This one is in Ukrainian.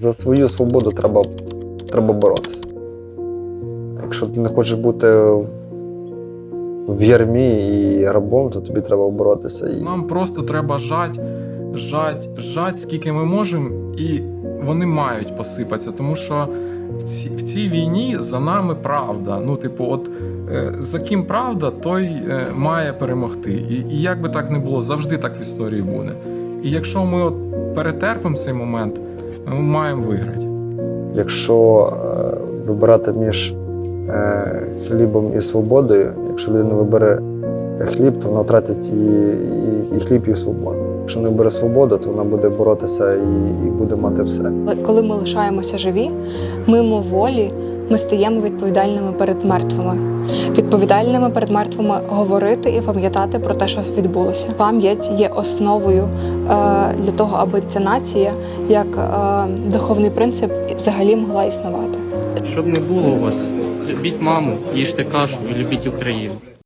За свою свободу треба, треба боротися. Якщо ти не хочеш бути в ярмі і рабом, то тобі треба боротися. І Нам просто треба жать, жать, жать, скільки ми можемо, і вони мають посипатися, тому що в цій, в цій війні за нами правда. Ну, типу, от е, за ким правда, той е, має перемогти. І, і як би так не було, завжди так в історії буде. І якщо ми от перетерпимо цей момент, ми маємо виграти. якщо е, вибирати між е, хлібом і свободою, якщо людина вибере хліб, то вона втратить і, і, і хліб, і свободу. Якщо не вибере свободу, то вона буде боротися і, і буде мати все. Коли ми лишаємося живі, мимо волі ми стаємо відповідальними перед мертвими. Відповідальними перед мертвими говорити і пам'ятати про те, що відбулося. Пам'ять є основою е, для того, аби ця нація, як е, духовний принцип, взагалі могла існувати. Щоб не було у вас, любіть маму, їжте кашу і любіть Україну.